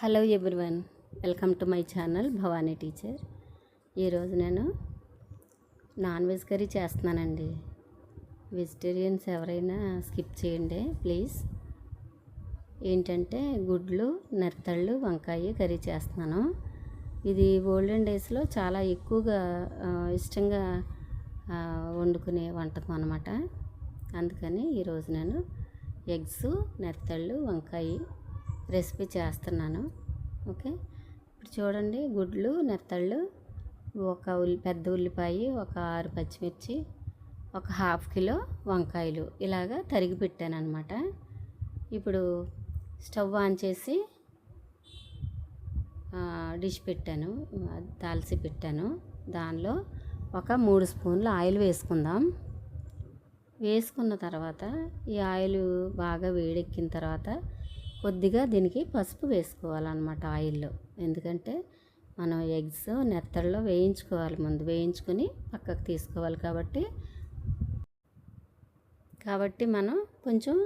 Hello everyone welcome to my channel Bhavani teacher. ఈరోజు నేను non veg curry చేస్తున్నానండి. Vegetarians ఎవరైనా స్కిప్ చేయండి ప్లీజ్. ఏంటంటే గుడ్లు నెత్తళ్ళు వంకాయ కర్రీ చేస్తున్నాను. ఇది ఓల్డెన్ డేస్లో చాలా ఎక్కువగా ఇష్టంగా వండుకునే వంటకం అనమాట అందుకని ఈరోజు నేను ఎగ్స్ నెత్తళ్ళు వంకాయ రెసిపీ చేస్తున్నాను. ఓకే? ఇప్పుడు చూడండి గుడ్లు నెత్తళ్ళు ఒక ఉల్లి పెద్ద ఉల్లిపాయ ఒక ఆరు పచ్చిమిర్చి ఒక హాఫ్ కిలో వంకాయలు ఇలాగా తరిగి పెట్టాను అనమాట ఇప్పుడు స్టవ్ ఆన్ చేసి డిష్ పెట్టాను ఆ, తాల్చి పెట్టాను. దానిలో ఒక మూడు స్పూన్లు ఆయిల్ వేసుకుందాం. వేసుకున్న తర్వాత ఈ ఆయిల్ బాగా వేడెక్కిన తర్వాత కొద్దిగా దీనికి పసుపు వేసుకోవాలన్నమాట ఆయిల్లో. ఎందుకంటే మనం ఎగ్స్ నెత్తల్లో వేయించుకోవాలి ముందు. వేయించుకొని పక్కకు తీసుకోవాలి కాబట్టి. కాబట్టి మనం కొంచెం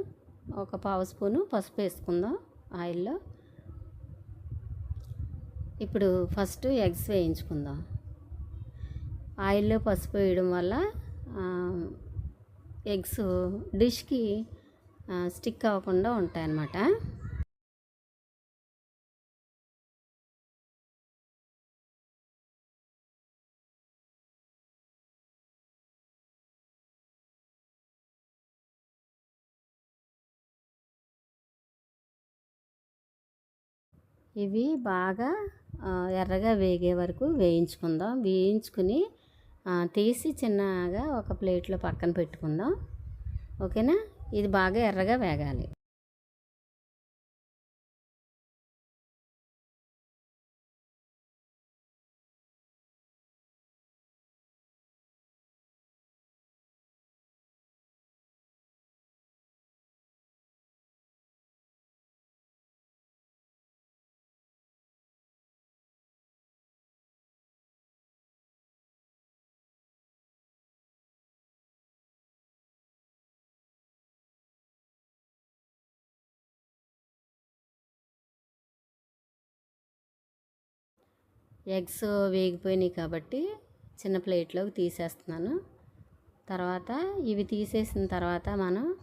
ఒక పావు స్పూను పసుపు వేసుకుందాం ఆయిల్లో. ఇప్పుడు ఫస్ట్ ఎగ్స్ వేయించుకుందాం. ఆయిల్లో పసుపు వేయడం వల్ల ఎగ్స్ డిష్కి స్టిక్ అవ్వకుండా ఉంటాయన్నమాట. ఇవి బాగా ఎర్రగా వేగే వరకు వేయించుకుందాం. వేయించుకుని తీసి చిన్నగా ఒక ప్లేట్లో పక్కన పెట్టుకుందాం. ఓకేనా? ఇది బాగా ఎర్రగా వేగాలి. ఎగ్స్ వేగిపోయినాయి కాబట్టి చిన్న ప్లేట్లోకి తీసేస్తున్నాను. తర్వాత ఇవి తీసేసిన తర్వాత మనం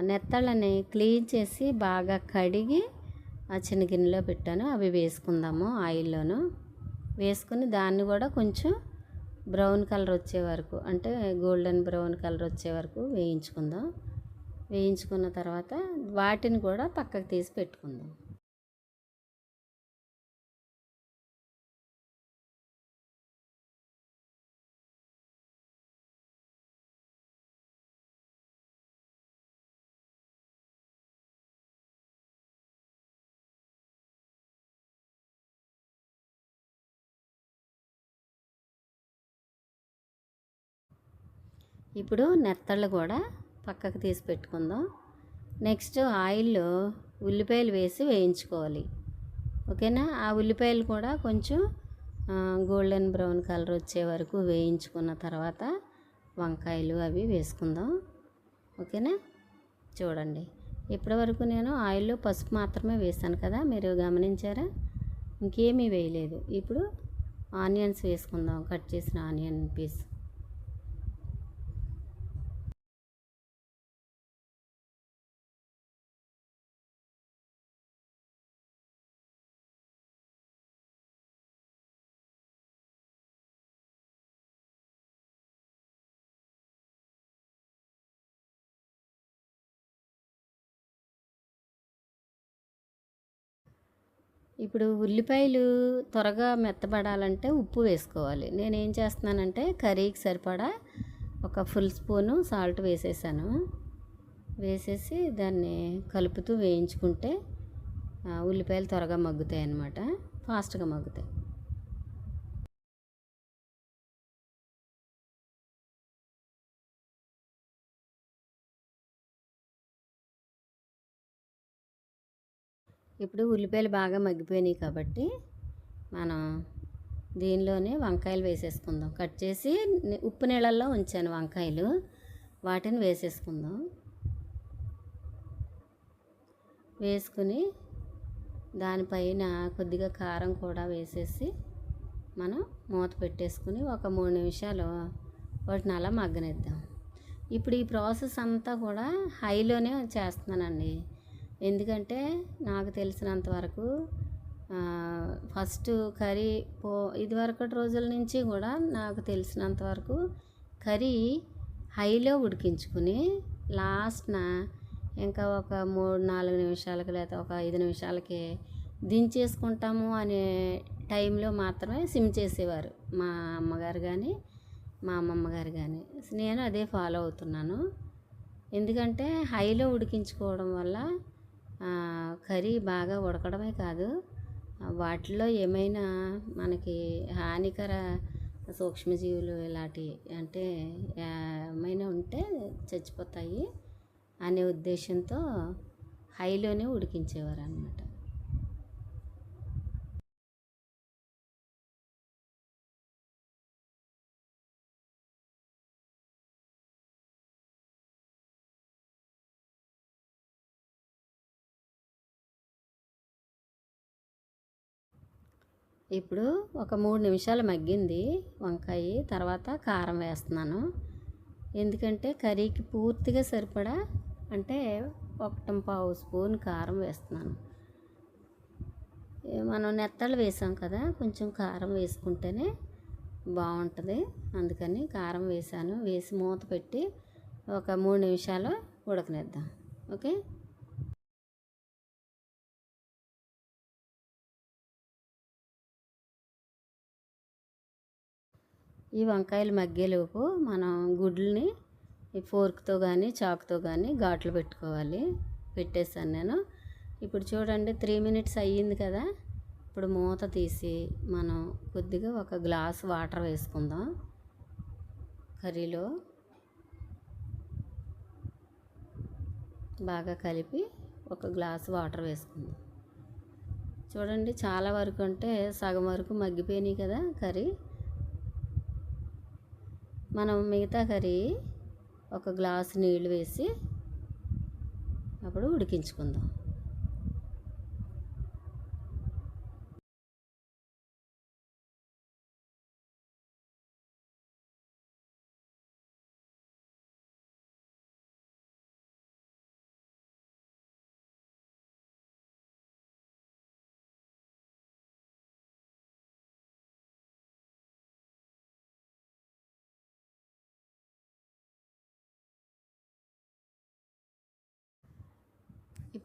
నెత్తళ్ళని క్లీన్ చేసి బాగా కడిగి ఆ చిన్న గిన్నెలో పెట్టాను. అవి వేసుకుందాము ఆయిల్లోను. వేసుకుని దాన్ని కూడా కొంచెం బ్రౌన్ కలర్ వచ్చే వరకు అంటే గోల్డెన్ బ్రౌన్ కలర్ వచ్చే వరకు వేయించుకుందాం. వేయించుకున్న తర్వాత వాటిని కూడా పక్కకు తీసి పెట్టుకుందాం. ఇప్పుడు నెత్తళ్ళు కూడా పక్కకు తీసి పెట్టుకుందాం. నెక్స్ట్ ఆయిల్లో ఉల్లిపాయలు వేసి వేయించుకోవాలి. ఓకేనా? ఆ ఉల్లిపాయలు కూడా కొంచెం గోల్డెన్ బ్రౌన్ కలర్ వచ్చే వరకు వేయించుకున్న తర్వాత వంకాయలు అవి వేసుకుందాం. ఓకేనా? చూడండి. ఇప్పటి వరకు నేను ఆయిల్లో పసుపు మాత్రమే వేసాను కదా మీరు గమనించారా? ఇంకేమీ వేయలేదు. ఇప్పుడు ఆనియన్స్ వేసుకుందాం. కట్ చేసిన ఆనియన్ పీస్. ఇప్పుడు ఉల్లిపాయలు త్వరగా మెత్తబడాలంటే ఉప్పు వేసుకోవాలి. నేను ఏం చేస్తున్నానంటే కర్రీకి సరిపడా ఒక ఫుల్ స్పూను సాల్ట్ వేసేసాను. వేసేసి దాన్ని కలుపుతూ వేయించుకుంటే ఉల్లిపాయలు త్వరగా మగ్గుతాయి అన్నమాట ఫాస్ట్గా మగ్గుతాయి. ఇప్పుడు ఉల్లిపాయలు బాగా మగ్గిపోయినాయి కాబట్టి మనం దీనిలోనే వంకాయలు వేసేసుకుందాం. కట్ చేసి ఉప్పు నీళ్ళల్లో ఉంచాను వంకాయలు. వాటిని వేసేసుకుందాం. వేసుకుని దానిపైన కొద్దిగా కారం కూడా వేసేసి మనం మూత పెట్టేసుకుని ఒక మూడు నిమిషాలు వాటిని అలా మగ్గనిద్దాం. ఇప్పుడు ఈ ప్రాసెస్ అంతా కూడా హైలోనే చేస్తున్నానండి. ఎందుకంటే నాకు తెలిసినంత వరకు ఫస్ట్ కర్రీ పో ఇదివరకటి రోజుల నుంచి కూడా నాకు తెలిసినంత వరకు కర్రీ హైలో ఉడికించుకుని లాస్ట్న ఇంకా ఒక మూడు నాలుగు నిమిషాలకి లేదా ఒక ఐదు నిమిషాలకి దించేసుకుంటాము అనే టైంలో మాత్రమే సిమ్ చేసేవారు. మా అమ్మగారు కానీ మా అమ్మమ్మ గారు కానీ నేను అదే ఫాలో అవుతున్నాను. ఎందుకంటే హైలో ఉడికించుకోవడం వల్ల కర్రీ బాగా ఉడకడమే కాదు వాటిలో ఏమైనా మనకి హానికర సూక్ష్మజీవులు ఇలాంటి అంటే ఏమైనా ఉంటే చచ్చిపోతాయి అనే ఉద్దేశంతో హైలోనే ఉడికించేవారు అనమాట ఇప్పుడు ఒక మూడు నిమిషాలు మగ్గింది వంకాయ తర్వాత కారం వేస్తున్నాను. ఎందుకంటే కర్రీకి పూర్తిగా సరిపడా అంటే ఒకటం పావు స్పూన్ కారం వేస్తున్నాను. మనం నెత్తలు వేసాం కదా కొంచెం కారం వేసుకుంటేనే బాగుంటుంది. అందుకని కారం వేసాను. వేసి మూత పెట్టి ఒక మూడు నిమిషాలు ఉడకనిద్దాం. ఓకే? ఈ వంకాయలు మగ్గేలోపు మనం గుడ్లని ఈ ఫోర్క్తో కానీ చాకుతో కానీ ఘాట్లు పెట్టుకోవాలి. పెట్టేశాను నేను. ఇప్పుడు చూడండి త్రీ మినిట్స్ అయ్యింది కదా. ఇప్పుడు మూత తీసి మనం కొద్దిగా ఒక గ్లాస్ వాటర్ వేసుకుందాం. కర్రీలో బాగా కలిపి ఒక గ్లాస్ వాటర్ వేసుకుందాం. చూడండి చాలా వరకు అంటే సగం వరకు మగ్గిపోయినాయి కదా కర్రీ. మనం మిగతా కర్రీ ఒక గ్లాస్ నీళ్ళు వేసి అప్పుడు ఉడికించుకుందాం.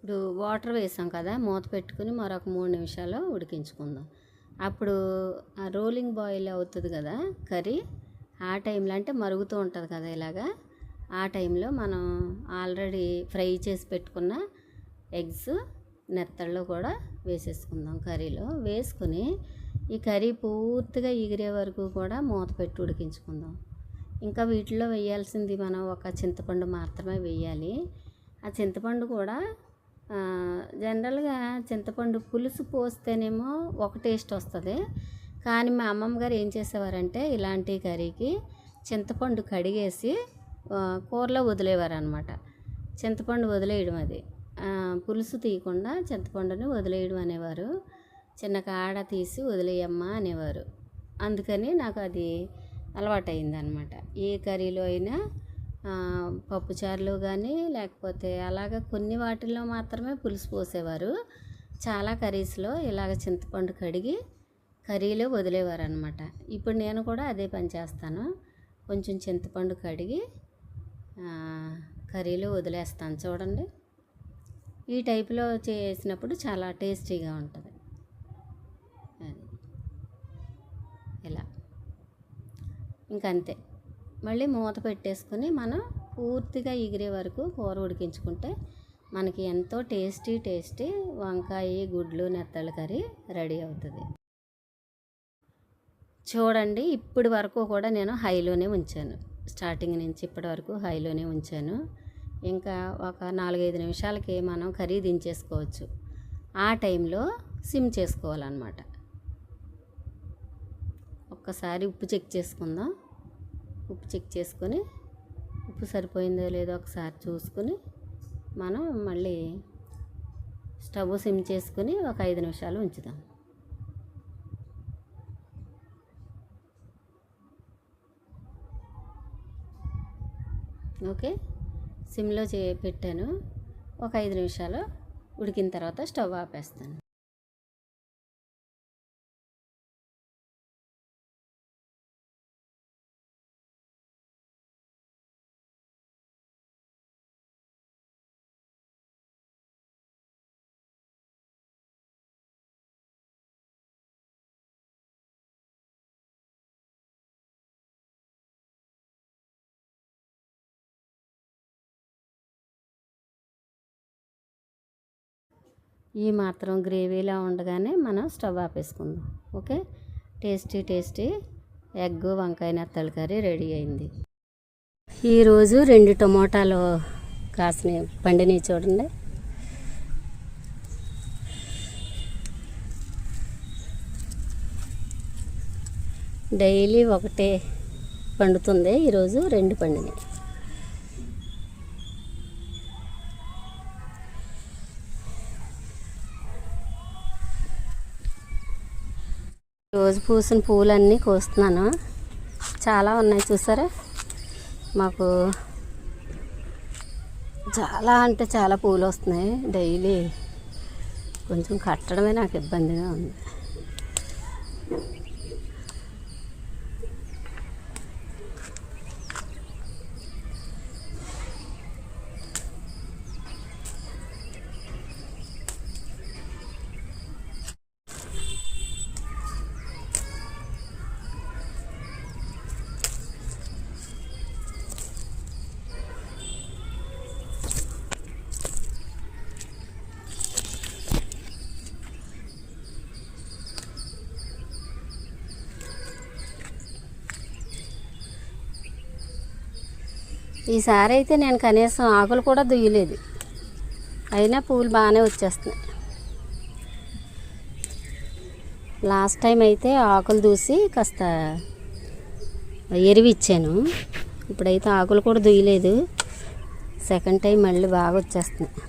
ఇప్పుడు వాటర్ వేసాం కదా మూత పెట్టుకుని మరొక మూడు నిమిషాలు ఉడికించుకుందాం. అప్పుడు ఆ రోలింగ్ బాయిల్ అవుతుంది కదా కర్రీ ఆ టైంలో అంటే మరుగుతూ ఉంటుంది కదా ఇలాగా ఆ టైంలో మనం ఆల్రెడీ ఫ్రై చేసి పెట్టుకున్న ఎగ్స్ నెత్తళ్ళు కూడా వేసేసుకుందాం కర్రీలో. వేసుకుని ఈ కర్రీ పూర్తిగా ఎగిరే వరకు కూడా మూత పెట్టి ఉడికించుకుందాం. ఇంకా వీటిలో వేయాల్సింది మనం ఒక చింతపండు మాత్రమే వేయాలి. ఆ చింతపండు కూడా జనరల్గా చింతపండు పులుసు పోస్తేనేమో ఒక టేస్ట్ వస్తుంది. కానీ మా అమ్మమ్మ గారు ఏం చేసేవారంటే ఇలాంటి కర్రీకి చింతపండు కడిగేసి కూరలో వదిలేవారు అనమాట చింతపండు వదిలేయడం అది. పులుసు తీయకుండా చింతపండుని వదిలేయడం అనేవారు. చిన్న కాడ తీసి వదిలేయమ్మా అనేవారు. అందుకని నాకు అది అలవాటైందనమాట ఏ కర్రీలో అయినా పప్పుచారులు కానీ లేకపోతే అలాగ కొన్ని వాటిల్లో మాత్రమే పులుసు పోసేవారు. చాలా కర్రీస్లో ఇలాగ చింతపండు కడిగి కర్రీలో వదిలేవారు అనమాట ఇప్పుడు నేను కూడా అదే పని చేస్తాను. కొంచెం చింతపండు కడిగి కర్రీలో వదిలేస్తాను. చూడండి. ఈ టైపులో చేసినప్పుడు చాలా టేస్టీగా ఉంటుంది. అది. ఇలా. ఇంకంతే. మళ్ళీ మూత పెట్టేసుకుని మనం పూర్తిగా ఎగిరే వరకు కూర ఉడికించుకుంటే మనకి ఎంతో టేస్టీ టేస్టీ వంకాయ గుడ్లు నెత్తలు కర్రీ రెడీ అవుతుంది. చూడండి ఇప్పటి వరకు కూడా నేను హైలోనే ఉంచాను. స్టార్టింగ్ నుంచి ఇప్పటి వరకు హైలోనే ఉంచాను. ఇంకా ఒక నాలుగైదు నిమిషాలకి మనం కర్రీ దించేసుకోవచ్చు. ఆ టైంలో సిమ్ చేసుకోవాలన్నమాట. ఒక్కసారి ఉప్పు చెక్ చేసుకుందాం. ఉప్పు చెక్ చేసుకొని ఉప్పు సరిపోయిందో లేదో ఒకసారి చూసుకుని మనం మళ్ళీ స్టవ్ సిమ్ చేసుకుని ఒక ఐదు నిమిషాలు ఉంచుదాం. ఓకే? సిమ్లో చే పెట్టాను. ఒక ఐదు నిమిషాలు ఉడికిన తర్వాత స్టవ్ ఆపేస్తాను. ఈ మాత్రం గ్రేవీలా ఉండగానే మనం స్టవ్ ఆపేసుకుందాం. ఓకే? టేస్టీ టేస్టీ ఎగ్ వంకాయ నెత్తల కర్రీ రెడీ అయింది. ఈరోజు రెండు టమోటాలు కాసిన పండిని చూడండి. డైలీ ఒకటే పండుతుంది. ఈరోజు రెండు పండినాయి పూసిన పూలన్నీ కోస్తున్నాను. చాలా ఉన్నాయి చూసారా? మాకు చాలా అంటే చాలా పూలు వస్తున్నాయి డైలీ. కొంచెం కట్టడమే నాకు ఇబ్బందిగా ఉంది. ఈసారి అయితే నేను కనీసం ఆకులు కూడా దుయ్యలేదు. అయినా పూలు బాగానే వచ్చేస్తున్నాయి. లాస్ట్ టైం అయితే ఆకులు దూసి కాస్త ఎరువి ఇచ్చాను. ఇప్పుడైతే ఆకులు కూడా దుయ్యలేదు. సెకండ్ టైం మళ్ళీ బాగా వచ్చేస్తున్నాయి.